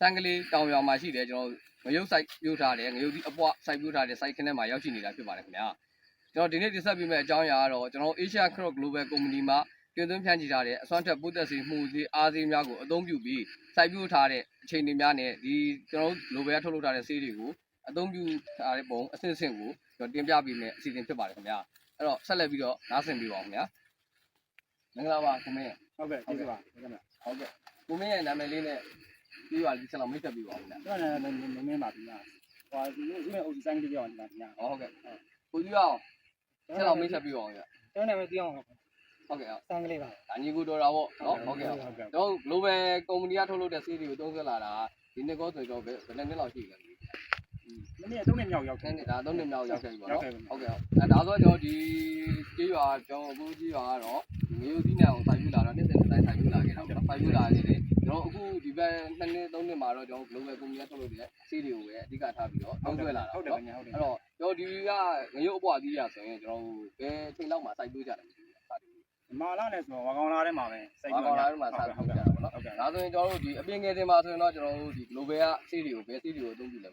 စံကလေးတောင်ရွာမှာရှိတယ်ကျွန်တော်ငရုတ်စိုက်ပြိုးထားတယ်ငရုတ်ဒီအပွားစိုက်ပြိုးထားတဲ့စိုက်ခင်းထဲမှာရောက်ရှိနေတာဖြစ်ပါတယ်ခင်ဗျာကျွန်တော်ဒီနေ့တင်ဆက်ပေးမယ့်အကြောင်းအရာကတော့ကျွန်တော် Asia Crop Global Company မှာတင်သွင်းဖြန့်ချီထားတဲ့အစွမ်းထက်ပိုးသက်စီမှုစီအားစီများကိုအသုံးပြုပြီးစိုက်ပြိုးထားတဲ့အချိန်တွေများနဲ့ဒီကျွန်တော် Global ကထုတ်လုပ်ထားတဲ့ဆေးတွေကိုအသုံးပြုထားတဲ့ပုံအဆင့်ဆင့်ကိုကျွန်တော်တင်ပြပေးမယ့်အစီအစဉ်ဖြစ်ပါတယ်ခင်ဗျာအဲ့တော့ဆက်လက်ပြီးတော့နားဆင်ပေးပါဦးခင်ဗျာမင်္ဂလာပါခင်ဗျာဟုတ်ကဲ့ကျေးဇူးပါဟုတ်ကဲ့ဟုတ်ကဲ့ကိုမင်းရဲ့နာမည်လေးနဲ့ ပြီးပါလိမ့်ဆက်လောက်မိတ်ဆက်ပြီးပါဦးခင်ဗျာကျွန်တော်လည်းမင်းပါပြီလားဟိုဒီနေ့ဒီနေ့အုပ်စုဆိုင်ကလေးပြောနေတာခင်ဗျာဟောဟုတ်ကဲ့ကိုကြီးအောင်ဆက်လောက်မိတ်ဆက်ပြီးပါဦးခင်ဗျာကျွန်တော်လည်းပြောအောင်ဟုတ်ကဲ့ဟုတ်ဆိုင်ကလေးပါဒါညီကိုတော်တာပေါ့နော်ဟုတ်ကဲ့ဟုတ်ကဲ့တော့ global company ကထုတ်လုပ်တဲ့ဆေးတွေကိုသုံးစွဲလာတာဒီနှစ်ကောဆိုတော့ဘယ်ဘယ်နှစ်လောက်ရှိလဲမနေ့သုံးနှစ်မြောက်ရောက်ခင်းနေတာသုံးနှစ်မြောက်ရောက်ခဲ့ပြီပေါ့နော်ရောက်ခဲ့ပြီဟုတ်ကဲ့အဲဒါဆိုတော့ဒီကြေးရွာကျောင်းအခုကြေးရွာကတော့ငရုတ်သီးနှံကိုစိုက်ပြလာတော့နှစ်စဉ်တစ်တိုင်းစိုက်ပြလာခဲ့တာပေါ့စိုက်ပြလာနေတယ် ကျွန်တော်အခုဒီဘက်နှစ်နှစ်သုံးနှစ်မှာတော့ကျွန်တော် global company ကထုတ်လုပ်တဲ့ဆေးတွေကိုပဲအဓိကထားပြီးတော့သုံးစွဲလာတာဟုတ်တယ်နော်ခင်ဗျာဟုတ်တယ်အဲ့တော့ကျွန်တော်ဒီကငရုတ်အပွားသီးရဆိုရင်ကျွန်တော်ဘယ်ချိန်လောက်မှစိုက်ပြကြတယ်မသိဘူးစတယ်မာလာနဲ့ဆိုတော့ဝါကောင်လာထဲမှာပဲစိတ်ဘာပြောကောင်လာတော့မှစိုက်ပြကြတာပေါ့နော်ဟုတ်ကဲ့ဒါဆိုရင်ကျွန်တော်တို့ဒီအပြင်ငယ်တင်မှာဆိုရင်တော့ကျွန်တော်တို့ဒီ global ကဆေးတွေကိုဘယ်ဆေးတွေကိုအသုံးပြုလဲ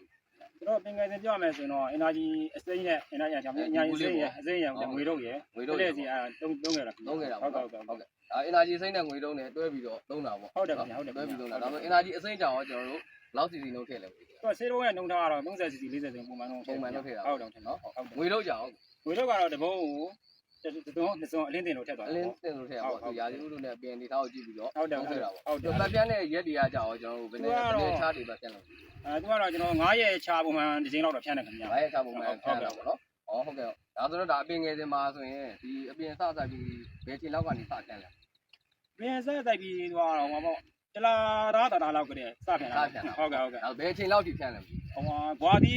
ကျွန်တော်ပင်ငယ်စဉ်ပြောရမယ်ဆိုရင်တော့ energy အစိမ်းနဲ့ energy အကြောင်းအညာကြီးစိမ်းရအစိမ်းရငွေတော့ရငွေတော့လက်စီအဲတုံးတုံးခဲ့တာသုံးခဲ့တာဟုပေါ့တ်ကဲ့နော်ဟုတ်ကဲ့ဟုတ်ကဲ့ဒါ energy စိမ့်တဲ့ငွေတုံးနဲ့တွဲပြီးတော့သုံးတာပေါ့ဟုတ်တယ်ခင်ဗျာဟုတ်တယ်တွဲပြီးသုံးတာဒါဆို energy အစိမ့်ကြောင်ရောကျွန်တော်တို့လောက်စီစီလုံးထည့်လဲပေါ့သူကဆေးတော့ရဲ့နှုံထားကတော့ 30 cc 40 cc ပုံမှန်တော့ပုံမှန်လုပ်ထည့်တာဟုတ်တယ်နော်နော်ဟုတ်တယ်ငွေတော့ကြောင်ငွေတော့ကတော့တဘုံကို တတုံးနှစ်စုံအလင်းတင်လို့ထည့်သွားအတယ်လင်းပေါ့တင်လို့ထည့်တာပေါ့ဒီရာသီဥတုနဲ့အပြင်နေသားကိုကြည့်ပြီးတော့ဟုတ်တယ်သုံးဟုတ်ထတယ်ည့်တာပေါ့ဟုတ်တယ်ဒီပတ်ပြန်းတဲ့ရက်တွေကကြောင်ရောကျွန်တော်တို့ဘယ်နဲ့ဘယ်နဲ့ချားတွေပဲပြန်လို့အဲသူကတော့ကျွန်တော်9ရက်ချာပုံမှန်တစ်ချိန်လောက်တော့ဖြန့်တယ်ခင်ဗျာဘာရဲ့ချားပုံမှန်ဖြန်းတာပေါ့နော်ဟောဟုတ်ကဲ့ဒါဆိုတော့ဒါအပြင်ငယ်တင်မှာဆိုရင်ဒီအပြင်စစပြီးဘယ်ချိန်လောက်ကနေစဖြန်းလဲ။ပြင်ဆက်တိုက်ပြီးသွားတော့ဟောပေါ့တလာသားတာတာလောက်ကလေးစပြန်တာ။ဟုတ်ကဲ့ဟုတ်ကဲ့ဒါဘယ်ချိန်လောက်ထိဖြန်းလဲ။ ဟိုမှာဘွာဒီ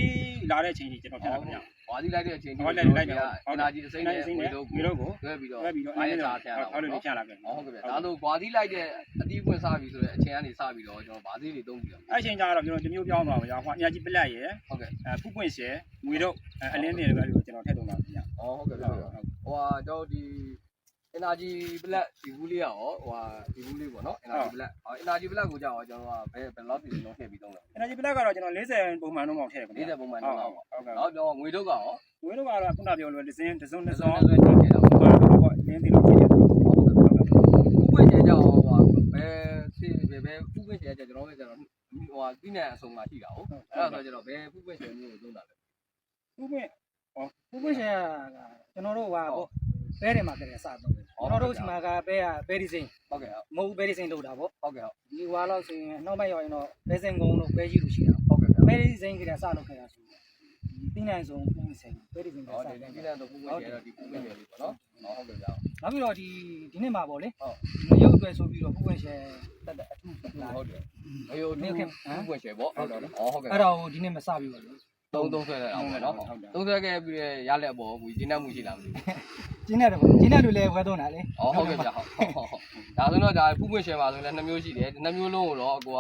လာတဲ့အချိန်ကြီးကျွန်တော်ဖြန့်တာခင်ဗျာဝါဒီလိုက်တဲ့အချိန်။ဒီဟုတ်တယ်လိုက်တယ်အနာဂျီအစိမ့်နဲ့ငွေငွေတို့တော့ကိုတွဲပြီးတော့တွဲပြီးတော့ဘာရဲ့ချားဖြန်းတာဟုတ်တယ်ပေါ့ဖြန့်လာခဲ့ဟောဟုတ်ကဲ့ဗျဒါဆိုဘွာဒီလိုက်တဲ့အတီးပွင့်စားပြီဆိုတဲ့အချိန်ကနေစပြီးတော့ကျွန်တော်ဗာသေးတွေသုံးပြီးတော့။အဲ့ချိန်ကျတော့ကျွန်တော်ဒီမျိုးပြောင်းသွားပါဗျာ။ဟိုအညာကြီးပလက်ရယ်ဟုတ်ကဲ့အဲဖူးပွင့်ရှယ်ငွေတော့အလင်းတင်တွေပဲကျွန်တော်ထည့်သုံးပါခင်ဗျာဟောဟုတ်ကဲ့ဗျဟိုဟာကျွန်တော်ဒီ energy black ဒီဘူးလေးရောဟိုဟာဒီဘူးလေးပေါ့နော် energy black ဟော energy black ကိုကြောက်ကျွန်တော်ကဘယ်ဘယ်လောက်စီလုံးထည့်ပြီးသုံးလဲ။ energy ပလက်ကတော့ကျွန်တော်40ပုံမှန်တော့မှထည့်ခင်ဗျာ40ပုံမှန်တော့ပေါ့ဟုတ်ကဲ့နော်ကျွန်တော်ငွေတို့ကရောငွေတော့ကတော့ခုနပြောလို့ဒီစင်းဒီစုံနှစ်နှစ်စုံစုံနဲ့ဆွဲထည့်တာပေါ့ပေါ့အလင်းတင်လို့ကြည့်တယ်ဥပ္ပကျေကြောင့်ဟိုဟာဘယ်စီဘယ်ဘယ်ဥပ္ပကျေကြောင့်ကျွန်တော်တို့ကျတော့ဟိုဟာတိနဲ့အစုံမှာရှိတာဟုတ်အဲ့ဒါဆိုကျွန်တော်ဘယ်ဥပ္ပကျေမျိုးကိုသုံးတာလဲဖူးပွင့်ဘုဘရှင်ကကျွန်တော်တို့ဟာပေါ့ဘဲတယ်မှာကလေးစတော့ ကျွန်တော်တို့ဒီမှာကဘဲကဘဲဒီစိန်ဟုတ်ကဲ့မဟုတ်ဘဲဒီစိန်လုပ်တာပေါ့ဟုတ်ကဲ့ဟုတ်ဒီဝါလောက်ဆိုရင်နောက်ပိုင်းရောက်ရင်တော့ဘဲစင်ကုန်းတို့ဘဲကြီးလို့ရှိတာဟုတ်ကဲ့ဘဲဒီစိန်ကလေးစလုပ်ခဲ့တာဆိုတင်းနိုင်ဆုံးပုံစံဘဲဒီစိန်ကဟောစဒီလုပ်ဒီခဲ့နဲ့တော့ဥပ္ပကျေတော့ဒီဥပ္ပကျေလေးပေါ့နော်ဟုတ်ကဲ့ကြောင့်နောက်ပြီးတော့ဒီဒီနေ့မှာပေါ့လေဟုတ်ငရုတ်အတွက်ဆိုပြီးတော့ဘုဘရှင်တက်တဲ့အထူးလာဟုတ်တယ်အေးဟိုဒီဥပ္ပကျေပေါ့ဟုတ်တယ်ဟုတ်ကဲ့အဲ့တော့ဒီနေ့မစပြီးပါလို့သုံးသုံးဆွဲတဲ့အောင်ပဲနော်သုံးဆွဲခဲ့ပြီးရလက်ပေါ်ဘူးကျင်းတတ်မှုရှိလားမသိဘူး ကျင်းတဲ့ပေါ့ကျင်းတဲ့လူလည်းဝဲသွန်းတာလေอ๋อဟုတ်ကဲ့ဗျာဟုတ်ဟုတ်ဟုတ်ဒါဆိုတော့ဒါဖူးပွင့်ရှယ်ပါဆိုရင်လည်းနှစ်မျိုးရှိတယ်နှစ်မျိုးလုံးကိုတော့အကိုက